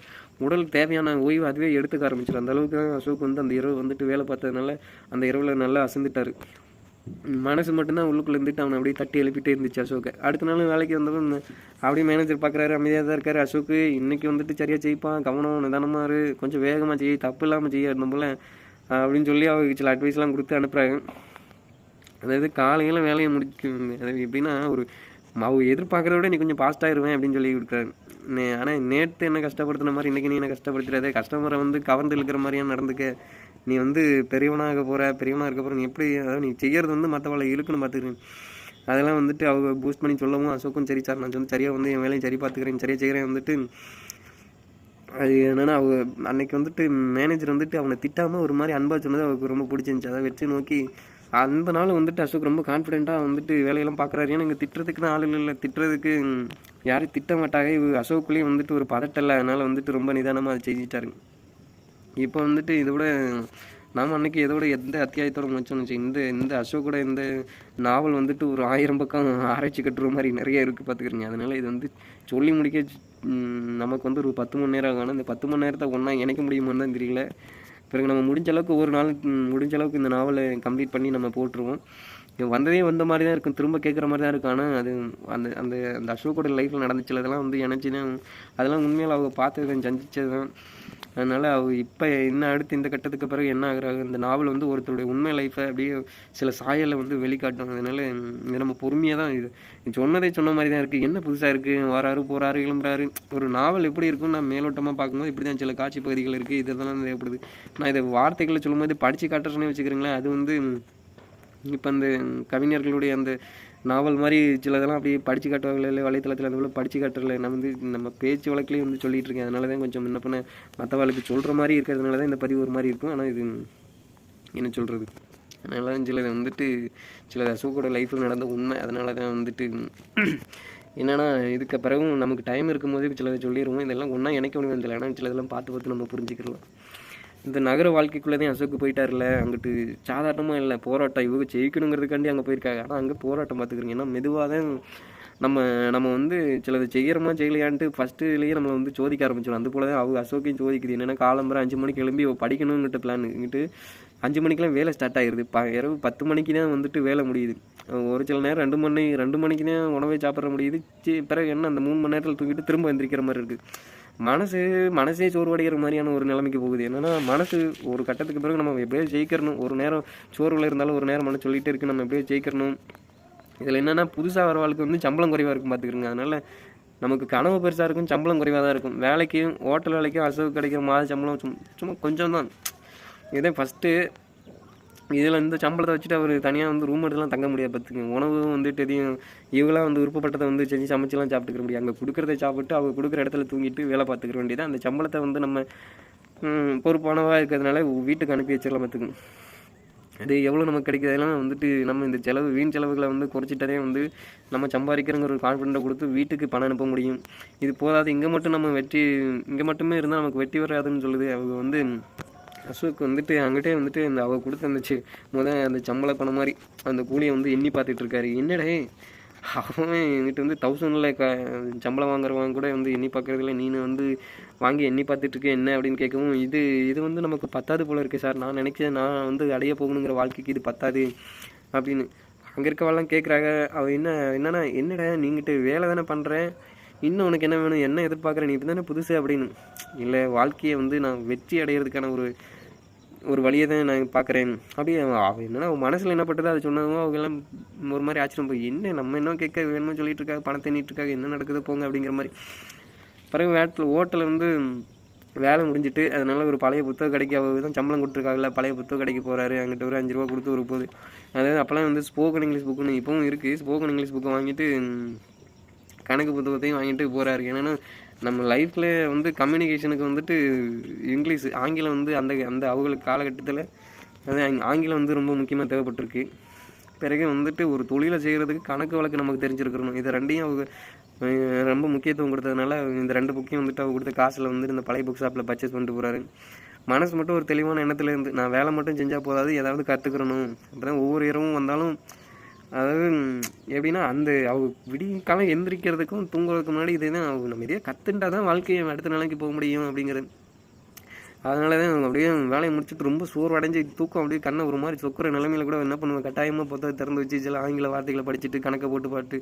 உடல் தேவையான ஓய்வு அதுவே எடுத்துக்க ஆரம்பிச்சிடும் அந்த அளவுக்கு தான் அசோக் வந்து அந்த இரவு வந்துட்டு வேலை பார்த்ததுனால அந்த இரவில் நல்லா அசந்துட்டார். மனசு மட்டும்தான் உள்ளுக்குள்ளே இருந்துட்டு அவனை அப்படியே தட்டி எழுப்பிட்டே இருந்துச்சு அசோக்கை அடுத்த நாள் வேலைக்கு வந்தப்போ அப்படியே மேனேஜர் பார்க்குறாரு அமைதியாக தான் இருக்காரு அசோக்கு இன்றைக்கி வந்துட்டு சரியாக செய்ப்பான். கவனம் நிதானமாக இரு. கொஞ்சம் வேகமாக செய்ய தப்பு இல்லாமல் செய்ய இருந்த அப்படின்னு சொல்லி அவங்க சில அட்வைஸ்லாம் கொடுத்து அனுப்புகிறாங்க அதாவது காலையில் வேலையை முடிக்கும் அதாவது எப்படின்னா ஒரு அவங்க எதிர்பார்க்குறத விட நீ கொஞ்சம் ஃபாஸ்ட்டாகிருவேன் அப்படின்னு சொல்லி கொடுக்குறாங்க. நே ஆனால் நேற்று என்ன கஷ்டப்படுத்தின மாதிரி இன்றைக்கி நீ என்ன கஷ்டப்படுத்துறது கஸ்டமரை வந்து கவர்ந்து இழுக்கிற மாதிரியா நடந்துக்க? நீ வந்து பெரியவனாக போகிற பெரியவனாக இருக்க போகிற நீ எப்படி அதாவது நீ செய்கிறது வந்து மற்றவளை இழுக்குன்னு பார்த்துக்கிறேன் அதெல்லாம் வந்துட்டு அவங்க பூஸ்ட் பண்ணி சொல்லவும் அசோக்கும் சரி சார் நான் வந்து சரியாக வந்து என் வேலையை சரி பார்த்துக்கிறேன் சரியாக செய்கிறேன் வந்துட்டு அது என்னென்னா அவங்க அன்னைக்கு வந்துட்டு மேனேஜர் வந்துட்டு அவனை திட்டாமல் ஒரு மாதிரி அன்பாக சொன்னது அவருக்கு ரொம்ப பிடிச்சிருந்துச்சு. அதை வச்சு நோக்கி அந்த நாள் வந்துட்டு அசோக் ரொம்ப கான்ஃபிடென்ட்டாக வந்துட்டு வேலையெல்லாம் பார்க்குறாரு ஏன்னா இங்கே திட்டுறதுக்குன்னு ஆள் இல்லை திட்டுறதுக்கு யாரும் திட்ட மாட்டாங்க. இவர் அசோக்குள்ளேயும் வந்துட்டு ஒரு பதட்டம் இல்லை. அதனால் வந்துட்டு ரொம்ப நிதானமாக அதை செஞ்சிட்டாருங்க இப்போ வந்துட்டு இதை விட நாம் அன்னைக்கு இதோட எந்த அத்தியாயத்தோட முடிச்சோம்னு இந்த இந்த அசோக்கோட இந்த நாவல் வந்துட்டு ஒரு ஆயிரம் பக்கம் ஆராய்ச்சி கட்டுற மாதிரி நிறைய இருக்குது பார்த்துக்கிறீங்க அதனால் இது வந்து சொல்லி முடிக்க நமக்கு வந்து ஒரு பத்து மணி நேரம் ஆகணும். இந்த பத்து மணி நேரத்தை ஒன்றா இணைக்க முடியுமான்னு தான் தெரியல. பிறகு நம்ம முடிஞ்ச அளவுக்கு ஒரு நாள் முடிஞ்ச அளவுக்கு இந்த நாவலை கம்ப்ளீட் பண்ணி நம்ம போட்டுருவோம். இது வந்ததே வந்த மாதிரி தான் இருக்கும். திரும்ப கேட்குற மாதிரி தான் இருக்கும். ஆனால் அது அந்த அந்த அந்த அசோக்கோட லைஃப்பில் நடந்துச்சுல அதெல்லாம் வந்து எனச்சுன்னா அதெல்லாம் உண்மையில் அவங்க பார்த்தது சந்திச்சது தான் அதனால் அவ இப்போ என்ன அடுத்து இந்த கட்டத்துக்கு பிறகு என்ன ஆகுறாங்க இந்த நாவல் வந்து ஒருத்தருடைய உண்மை லைஃப்பை அப்படியே சில சாயலை வந்து வெளிக்காட்டும் அதனால் இது நம்ம பொறுமையாக தான் இது சொன்னதே சொன்ன மாதிரி தான் இருக்குது என்ன புதுசாக இருக்குது வராரு போகிறாரு கிளம்புறாரு ஒரு நாவல் எப்படி இருக்கும்னு நான் மேலோட்டமாக பார்க்கும்போது இப்படி தான் சில காட்சி பகுதிகள் இருக்குது இதெல்லாம் தேவைப்படுது. நான் இதை வார்த்தைகளை சொல்லும்போது படித்து காட்டுறேன்னு வச்சுக்கிறீங்களேன் அது வந்து இப்போ அந்த கவிஞர்களுடைய அந்த நாவல் மாதிரி சிலதெல்லாம் அப்படியே படித்து காட்டுவாங்களே இல்லை வலைத்தளத்தில் அந்த போல் படித்து காட்டுறல நான் வந்து நம்ம பேச்சு வழக்கிலையும் வந்து சொல்லிகிட்டு இருக்கேன். அதனால தான் கொஞ்சம் என்ன பண்ண மற்றவாளுக்கு சொல்கிற மாதிரி இருக்கிறதுனால தான் இந்த பதிவு ஒரு மாதிரி இருக்கும். ஆனால் இது என்ன சொல்கிறது அதனால தான் சிலது வந்துட்டு சில அசோக்கோட லைஃப்பில் நடந்த உண்மை. அதனால தான் வந்துட்டு என்னன்னா இதுக்கு பிறகும் நமக்கு டைம் இருக்கும்போது சிலதை சொல்லிடுவோம் இதெல்லாம் ஒன்றா இணைக்க முடியும். தெரியல ஆனால் சிலதெல்லாம் பார்த்து பார்த்து நம்ம புரிஞ்சுக்கலாம். இந்த நகர வாழ்க்கைக்குள்ளே தான் அசோக்கு போயிட்டார்ல அங்கிட்டு சாதாரணமாக இல்லை போராட்டம் இவங்க ஜெயிக்கணுங்கிறதுக்காண்டி அங்கே போயிருக்காங்க. ஆனால் அங்கே போராட்டம் பார்த்துக்கிறீங்க ஏன்னா மெதுவாக தான் நம்ம நம்ம வந்து சிலது செய்கிறோமா செய்யலையான்ட்டு ஃபஸ்ட்டுலேயே நம்மளை வந்து சோதிக்க ஆரம்பிச்சிடும் அது போல தான் அவங்க அசோக்கையும் சோதிக்குது. என்னென்னா காலம்பரம் அஞ்சு மணிக்கு எழும்பி படிக்கணுங்கிட்ட பிளான் இங்கிட்டு அஞ்சு மணிக்கெலாம் வேலை ஸ்டார்ட் ஆகிடுது ப இரவு பத்து மணிக்கு தான் வந்துட்டு வேலை முடியுது. ஒரு சில நேரம் ரெண்டு மணி ரெண்டு மணிக்கு தான் உணவே சாப்பிட முடியுது. சி பிறகு என்ன அந்த மூணு மணி நேரத்தில் தூங்கிட்டு திரும்ப எந்திரிக்கிற மாதிரி இருக்குது மனசு மனசே சோர்வடைகிற மாதிரியான ஒரு நிலைமைக்கு போகுது. என்னன்னா மனசு ஒரு கட்டத்துக்கு பிறகு நம்ம எப்படியோ ஜெயிக்கிறணும். ஒரு நேரம் சோர்வில் இருந்தாலும் ஒரு நேரம் மனசு சொல்லிகிட்டே இருக்குது நம்ம எப்படியோ ஜெயிக்கிறணும். இதில் என்னென்னா புதுசாக வரவாளுக்கு வந்து சம்பளம் குறைவாக இருக்கும் பார்த்துக்கிறங்க அதனால் நமக்கு கனவு பெருசாக இருக்கும் சம்பளம் குறைவாக தான் இருக்கும். வேலைக்கும் ஹோட்டல் வேலைக்கும் அசவு கிடைக்கிற மாத சம்பளம் சும் சும்மா கொஞ்சம் தான் இதே ஃபஸ்ட்டு இதில் இந்த சம்பளத்தை வச்சுட்டு அவர் தனியாக வந்து ரூம் எடுத்துலாம் தங்க முடியாது பார்த்துக்கங்க. உணவும் வந்துட்டு எதையும் இவங்களாம் வந்து விருப்பப்பட்டதை வந்து செஞ்சு சமைச்சுலாம் சாப்பிட்டுக்கிற முடியாது. அங்கே கொடுக்குறத சாப்பிட்டு அவங்க கொடுக்குற இடத்துல தூங்கிட்டு வேலை பார்த்துக்கிற வேண்டியது அந்த சம்பளத்தை வந்து நம்ம பொறுப்பானவாக இருக்கிறதுனால வீட்டுக்கு அனுப்பி வச்சிடலாம் பார்த்துக்கங்க. அது எவ்வளோ நமக்கு கிடைக்குது? அதெல்லாம் வந்துட்டு நம்ம இந்த செலவு வீண் செலவுகளை வந்து குறைச்சிட்டதே வந்து நம்ம சம்பாதிக்கிறங்கிற ஒரு கான்ஃபிடென்ட்டை கொடுத்து வீட்டுக்கு பணம் அனுப்ப முடியும். இது போதாது. இங்கே மட்டும் நம்ம வெற்றி இங்கே மட்டுமே இருந்தால் நமக்கு வெற்றி வராதுன்னு சொல்லுது. அவங்க வந்து அசோக் வந்துட்டு அங்கிட்டே வந்துட்டு இந்த அவள் கொடுத்த அந்த முத அந்த சம்பள பணம் மாதிரி அந்த கூலியை வந்து எண்ணி பார்த்துட்டு இருக்காரு. என்னடே அவன் என்கிட்ட வந்து தௌசண்டில் க சம்பளம் வாங்குறவன் கூட வந்து எண்ணி பார்க்கறதில்ல நீனு வந்து வாங்கி எண்ணி பார்த்துட்ருக்க என்ன அப்படின்னு கேட்கவும் இது இது வந்து நமக்கு பத்தாது போல் இருக்குது சார். நான் நினைச்சேன் நான் வந்து அடைய போகணுங்கிற வாழ்க்கைக்கு இது பத்தாது அப்படின்னு. அங்கே இருக்கவெல்லாம் கேட்குறாங்க அவள் என்ன என்னன்னா என்னடா நீங்கிட்ட வேலை தானே பண்ணுறேன் இன்னும் உனக்கு என்ன வேணும்? என்ன எதிர்பார்க்குற? நீ இப்போ தானே புதுசு அப்படின்னு. இல்லை வாழ்க்கையை வந்து நான் வெற்றி அடையிறதுக்கான ஒரு ஒரு வழியை தான் நான் பார்க்குறேன். அப்படியே அவ என்னன்னா அவன் மனசில் என்ன பட்டதோ அதை சொன்னதும் அவங்க எல்லாம் ஒரு மாதிரி ஆச்சரியம் போய் என்ன நம்ம என்ன கேட்க வேணுமோ சொல்லிட்டு இருக்காங்க பணத்தை எண்ணிட்டு இருக்காங்க என்ன நடக்குது போங்க அப்படிங்கிற மாதிரி. பிறகு வேட்டில் ஓட்டலில் வந்து வேலை முடிஞ்சிட்டு அதனால ஒரு பழைய புத்தக கடைக்கு அவர் தான் சம்பளம் கொடுத்துருக்காங்கல்ல பழைய புத்தக கடைக்கு போகிறாரு அங்கிட்ட ஒரு அஞ்சு ரூபா கொடுத்து ஒரு போகுது அதாவது அப்போல்லாம் வந்து ஸ்போக்கன் இங்கிலீஷ் புக்குன்னு இப்போவும் இருக்குது ஸ்போக்கன் இங்கிலீஷ் புக்கை வாங்கிட்டு கணக்கு புத்தகத்தையும் வாங்கிட்டு போகிறாரு ஏன்னா நம்ம லைஃப்பில் வந்து கம்யூனிகேஷனுக்கு வந்துட்டு இங்கிலீஷ் ஆங்கிலம் வந்து அந்த அந்த அவங்களுக்கு காலகட்டத்தில் அது ஆங்கிலம் வந்து ரொம்ப முக்கியமாக தேவைப்பட்டிருக்கு. பிறகு வந்துட்டு ஒரு தொழிலை செய்கிறதுக்கு கணக்கு வழக்கு நமக்கு தெரிஞ்சிருக்கணும். இது ரெண்டையும் அவங்க ரொம்ப முக்கியத்துவம் கொடுத்ததுனால இந்த ரெண்டு புக்கையும் வந்துட்டு அவங்க கொடுத்த காசில் வந்துட்டு இந்த பழைய புக் ஷாப்பில் பர்ச்சேஸ் பண்ணிட்டு போகிறாரு மனசு மட்டும் ஒரு தெளிவான எண்ணத்தில் இருந்து நான் வேலை மட்டும் செஞ்சால் போதாது ஏதாவது கற்றுக்கிறணும் அப்பதான் ஒவ்வொரு இரவும் வந்தாலும் அதாவது எப்படின்னா அந்த அவ விடிய காலம் எந்திரிக்கிறதுக்கும் தூங்குறதுக்கு முன்னாடி இதுதான் அவங்க நம்ம இதே கற்றுண்டா தான் வாழ்க்கையை அடுத்த நிலைக்கு போக முடியும் அப்படிங்கிறது. அதனால தான் அவங்க அப்படியே வேலையை முடிச்சுட்டு ரொம்ப சோர்வடைஞ்சு தூக்கம் அப்படியே கண்ணை ஒரு மாதிரி சொக்குற நிலைமையில கூட என்ன பண்ணுவேன் கட்டாயமாக புத்தகம் திறந்து வச்சு சில ஆங்கில வார்த்தைகளை படிச்சுட்டு கணக்கை போட்டு பாட்டு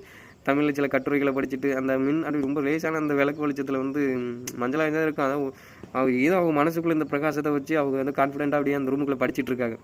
தமிழில் சில கட்டுரைகளை படிச்சுட்டு அந்த மின் அப்படி ரொம்ப லேசான அந்த விளக்கு வெளிச்சத்தில் வந்து மஞ்சளாக தான் இருக்கும். அதான் அவங்க ஏதோ அவங்க மனசுக்குள்ள இந்த பிரகாசத்தை வச்சு அவங்க வந்து கான்ஃபிடென்ட்டாக அப்படியே அந்த ரூமுக்குள்ளே படிச்சிட்டு இருக்காங்க.